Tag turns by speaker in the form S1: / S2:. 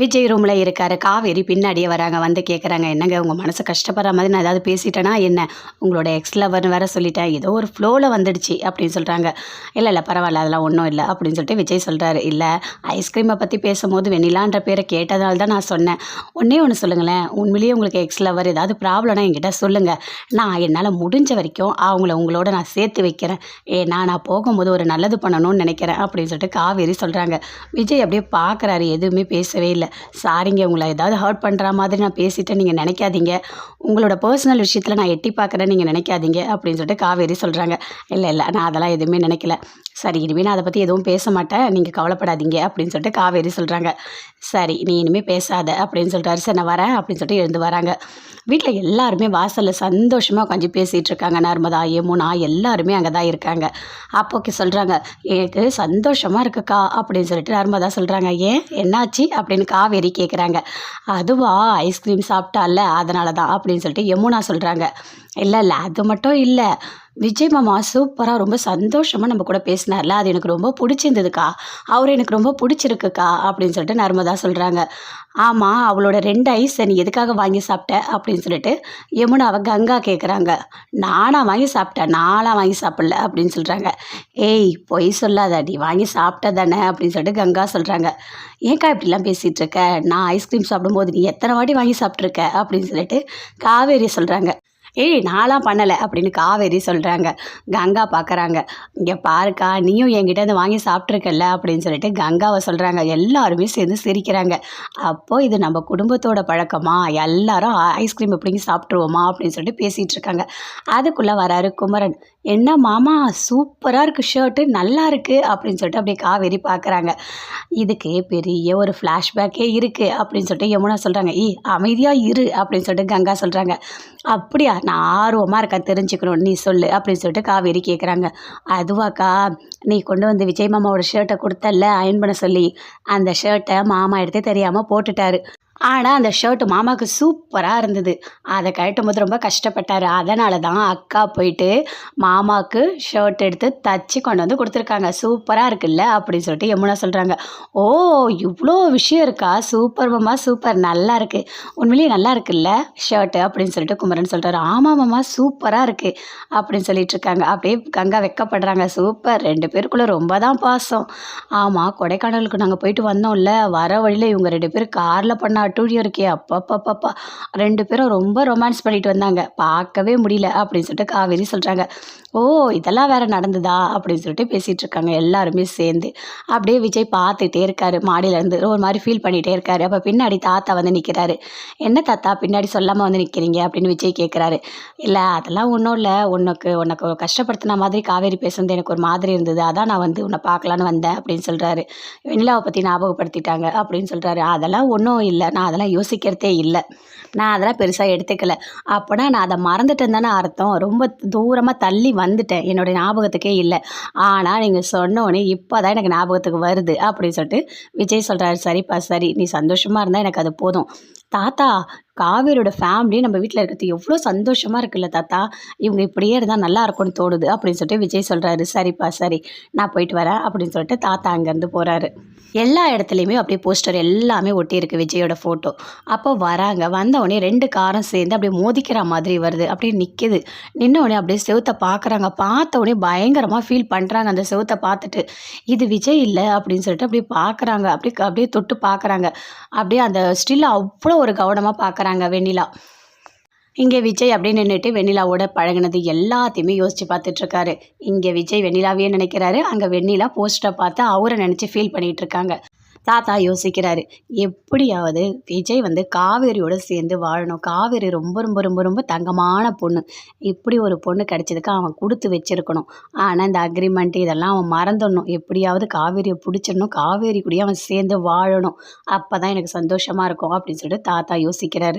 S1: விஜய் ரூமில் இருக்காரு. காவேரி பின்னாடியே வராங்க. வந்து கேட்குறாங்க என்னங்க உங்கள் மனசு கஷ்டப்படுற மாதிரி நான் ஏதாவது பேசிட்டேன்னா என்ன? உங்களோட எக்ஸ் லவர்னு வேற சொல்லிட்டேன். ஏதோ ஒரு ஃப்ளோவில் வந்துடுச்சு அப்படின்னு சொல்கிறாங்க இல்லை இல்லை பரவாயில்ல அதெல்லாம் ஒன்றும் இல்லை அப்படின்னு சொல்லிட்டு விஜய் சொல்கிறாரு இல்லை ஐஸ்கிரீமை பற்றி பேசும்போது வெண்ணிலான்ற பேரை கேட்டதால் தான் நான் சொன்னேன். ஒன்றே ஒன்று சொல்லுங்களேன். உண்மையிலேயே உங்களுக்கு எக்ஸ் லவர் ஏதாவது ப்ராப்ளம்னா என்கிட்ட சொல்லுங்கள் நான் என்னால் முடிஞ்ச வரைக்கும் அவங்கள உங்களோட நான் சேர்த்து வைக்கிறேன். ஏன்னா நான் போகும்போது ஒரு நல்லது பண்ணணும்னு நினைக்கிறேன் அப்படின்னு சொல்லிட்டு காவேரி சொல்கிறாங்க விஜய் அப்படியே பார்க்குறாரு எதுவுமே பேசவே இல்லை. சாரிங்க உங்களை ஏதாவது ஹர்ட் பண்ணுற மாதிரி நான் பேசிட்டேன் நீங்கள் நினைக்காதீங்க. உங்களோட பர்சனல் விஷயத்தில் நான் எட்டி பார்க்குறேன் நீங்கள் நினைக்காதீங்க அப்படின்னு சொல்லிட்டு காவேரி சொல்கிறாங்க இல்லை இல்லை நான் அதெல்லாம் எதுவுமே நினைக்கல. சரி இனிமேல் நான் அதை பற்றி எதுவும் பேச மாட்டேன். நீங்கள் கவலைப்படாதீங்க அப்படின்னு சொல்லிட்டு காவேரி சொல்கிறாங்க சரி நீ இனிமேல் பேசாத அப்படின்னு சொல்லிட்டு சரி நான் வரேன் அப்படின்னு சொல்லிட்டு எழுந்து வராங்க. வீட்டில் எல்லாருமே வாசலில் சந்தோஷமாக உட்காந்து பேசிகிட்டு இருக்காங்க. நர்மதா யமுனா எல்லாருமே அங்கே தான் இருக்காங்க அப்போக்கி சொல்கிறாங்க எனக்கு சந்தோஷமாக இருக்குக்கா அப்படின்னு சொல்லிட்டு நர்மதா சொல்கிறாங்க ஏன்? என்னாச்சு? அப்படின்னு காவேரி கேட்குறாங்க அதுவா ஐஸ்கிரீம் சாப்பிட்டால அதனால தான் அப்படின்னு சொல்லிட்டு யமுனா சொல்கிறாங்க இல்லை இல்லை அது மட்டும் இல்லை. விஜய் மாமா சூப்பராக ரொம்ப சந்தோஷமாக நம்ம கூட பேசினார்ல. அது எனக்கு ரொம்ப பிடிச்சிருந்ததுக்கா. அவர் எனக்கு ரொம்ப பிடிச்சிருக்குக்கா அப்படின்னு சொல்லிட்டு நர்மதா சொல்கிறாங்க ஆமாம் அவளோட ரெண்டு ஐஸ் நீ எதுக்காக வாங்கி சாப்பிட்ட? அப்படின்னு சொல்லிட்டு யமுனாவை கங்கா கேட்குறாங்க நானாக வாங்கி சாப்பிட்டேன். நானாக வாங்கி சாப்பிடல அப்படின்னு சொல்கிறாங்க ஏய் பொய் சொல்லாத. நீ வாங்கி சாப்பிட்ட தானே அப்படின்னு சொல்லிட்டு கங்கா சொல்கிறாங்க ஏன்க்கா இப்படிலாம் பேசிகிட்டு இருக்க? நான் ஐஸ்கிரீம் சாப்பிடும்போது நீ எத்தனை வாட்டி வாங்கி சாப்பிட்ருக்க அப்படின்னு சொல்லிட்டு காவேரி சொல்கிறாங்க ஏய் நான்லாம் பண்ணலை அப்படின்னு காவேரி சொல்கிறாங்க கங்கா பார்க்குறாங்க இங்கே பாருக்கா நீயும் என்கிட்ட இருந்து வாங்கி சாப்பிட்ருக்கல அப்படின்னு சொல்லிட்டு கங்காவை சொல்கிறாங்க எல்லாருமே சேர்ந்து சிரிக்கிறாங்க. அப்போது இது நம்ம குடும்பத்தோட பழக்கமா? எல்லாரும் ஐஸ்கிரீம் எப்படிங்க சாப்பிட்ருவோமா அப்படின்னு சொல்லிட்டு பேசிகிட்டு இருக்காங்க. அதுக்குள்ளே வராரு குமரன். என்ன மாமா சூப்பராக இருக்குது ஷர்ட்டு நல்லா இருக்குது அப்படின்னு சொல்லிட்டு அப்படியே காவேரி பார்க்குறாங்க இதுக்கு பெரிய ஒரு ஃப்ளாஷ்பேக்கே இருக்குது அப்படின்னு சொல்லிட்டு யமுனா சொல்கிறாங்க ஈ அமைதியாக இரு. அப்படின்னு சொல்லிட்டு கங்கா சொல்கிறாங்க அப்படியா? நான் ஆர்வமாக இருக்கேன் தெரிஞ்சுக்கணும் நீ சொல்லு அப்படின்னு சொல்லிட்டு காவேரி கேட்குறாங்க அதுவாக்கா நீ கொண்டு வந்து விஜய் மாமாவோட ஷர்ட்டை கொடுத்தல்ல அயன் பண்ண சொல்லி அந்த ஷர்ட்டை மாமா எடுத்து தெரியாமல் போட்டுட்டாரு. ஆனால் அந்த ஷர்ட்டு மாமாவுக்கு சூப்பராக இருந்தது. அதை கழட்டும் போது ரொம்ப கஷ்டப்பட்டார். அதனால தான் அக்கா போயிட்டு மாமாவுக்கு ஷர்ட் எடுத்து தச்சு கொண்டு வந்து கொடுத்துருக்காங்க. சூப்பராக இருக்குல்ல? அப்படின்னு சொல்லிட்டு யமுனா சொல்கிறாங்க ஓ இவ்வளோ விஷயம் இருக்கா? சூப்பர் மாமா சூப்பர். நல்லா இருக்குது உண்மையிலேயே நல்லா இருக்குல்ல ஷர்ட்டு அப்படின்னு சொல்லிட்டு குமரன் சொல்கிறாரு ஆமாம் மாமா சூப்பராக இருக்குது அப்படின்னு சொல்லிட்டு இருக்காங்க. அப்படியே கங்கா வெக்கப்படுறாங்க. சூப்பர். ரெண்டு பேருக்குள்ளே ரொம்ப தான் பாசம். ஆமாம் கொடைக்கானலுக்கு நாங்கள் போயிட்டு வந்தோம்ல. வர வழியில் இவங்க ரெண்டு பேரும் காரில் பண்ண அட்டூழியம் இருக்கே அப்பப்பப்பப்பா. ரெண்டு பேரும் ரொம்ப ரொமான்ஸ் பண்ணிட்டு வந்தாங்க. பார்க்கவே முடியல அப்படின்னு சொல்லிட்டு காவேரி சொல்கிறாங்க ஓ இதெல்லாம் வேற நடந்ததா? அப்படின்னு சொல்லிட்டு பேசிகிட்டு இருக்காங்க. எல்லாருமே சேர்ந்து. அப்படியே விஜய் பார்த்துட்டே இருக்காரு. மாடியிலேருந்து ஒரு மாதிரி ஃபீல் பண்ணிகிட்டே இருக்காரு. அப்போ பின்னாடி தாத்தா வந்து நிற்கிறாரு என்ன தாத்தா பின்னாடி சொல்லாமல் வந்து நிற்கிறீங்க அப்படின்னு விஜய் கேட்குறாரு இல்லை அதெல்லாம் ஒன்றும் இல்லை. உனக்கு உனக்கு கஷ்டப்படுத்தின மாதிரி காவேரி பேசுனது எனக்கு ஒரு மாதிரி இருந்தது. அதான் நான் வந்து உன்னை பார்க்கலான்னு வந்தேன். அப்படின்னு சொல்கிறாரு வெண்ணிலாவை பற்றி ஞாபகப்படுத்திட்டாங்க. அப்படின்னு சொல்கிறாரு அதெல்லாம் ஒன்றும் இல்லை. நான் அதெல்லாம் யோசிக்கிறதே இல்லை. நான் அதெல்லாம் பெருசாக எடுத்துக்கல. அப்போனா நான் அதை மறந்துட்டேன் தானே அர்த்தம். ரொம்ப தூரமாக தள்ளி வந்துட்டேன். என்னுடைய ஞாபகத்துக்கே இல்லை. ஆனால் நீங்கள் சொன்னோன்னே இப்போ தான் எனக்கு ஞாபகத்துக்கு வருது. அப்படின்னு சொல்லிட்டு விஜய் சொல்கிறாரு சரிப்பா சரி. நீ சந்தோஷமாக இருந்தால் எனக்கு அது போதும். தாத்தா காவேரியோட ஃபேமிலி நம்ம வீட்டில் இருக்கிறது எவ்வளோ சந்தோஷமாக இருக்குல்ல தாத்தா? இவங்க இப்படியே இருந்தால் நல்லா இருக்கும்னு தோணுது அப்படின்னு சொல்லிட்டு விஜய் சொல்கிறாரு சரிப்பா சரி நான் போயிட்டு வரேன் அப்படின்னு சொல்லிட்டு தாத்தா அங்கேருந்து போகிறாரு எல்லா இடத்துலையுமே அப்படியே போஸ்டர் எல்லாமே ஒட்டியிருக்கு விஜயோட ஃபோட்டோ அப்போ வராங்க. வந்தவொடனே ரெண்டு காரம் சேர்ந்து அப்படியே மோதிக்கிற மாதிரி வருது. அப்படியே நிற்கிது நின்னவுடனே அப்படியே செவத்தை பார்க்குறாங்க பார்த்த உடனே பயங்கரமாக ஃபீல் பண்ணுறாங்க அந்த செவத்தை பார்த்துட்டு. இது விஜய் இல்லை அப்படின்னு சொல்லிட்டு அப்படியே பார்க்குறாங்க அப்படியே அப்படியே தொட்டு பார்க்குறாங்க அப்படியே அந்த ஸ்டில் அவ்வளோ ஒரு கவனமாக பார்க்குறாங்க வெண்ணிலா. இங்கே விஜய் அப்படியே நின்றுட்டு வெண்ணிலாவோட பழகினது எல்லாத்தையுமே யோசித்து பார்த்துட்ருக்காரு இங்கே விஜய் வெண்ணிலாவே நினைக்கிறாரு. அங்கே வெண்ணிலா போஸ்டரை பார்த்து அவரை நினச்சி ஃபீல் பண்ணிகிட்டு இருக்காங்க. தாத்தா யோசிக்கிறாரு எப்படியாவது விஜய் வந்து காவேரியோடு சேர்ந்து வாழணும். காவேரி ரொம்ப ரொம்ப ரொம்ப ரொம்ப தங்கமான பொண்ணு. இப்படி ஒரு பொண்ணு கிடைச்சதுக்கு அவன் கொடுத்து வச்சிருக்கணும். ஆனால் இந்த அக்ரிமெண்ட் இதெல்லாம் அவன் மறந்துடணும். எப்படியாவது காவேரியை பிடிச்சிடணும். காவேரி கூடயே அவன் சேர்ந்து வாழணும். அப்போ தான் எனக்கு சந்தோஷமாக இருக்கும். அப்படின்னு சொல்லிட்டு தாத்தா யோசிக்கிறாரு.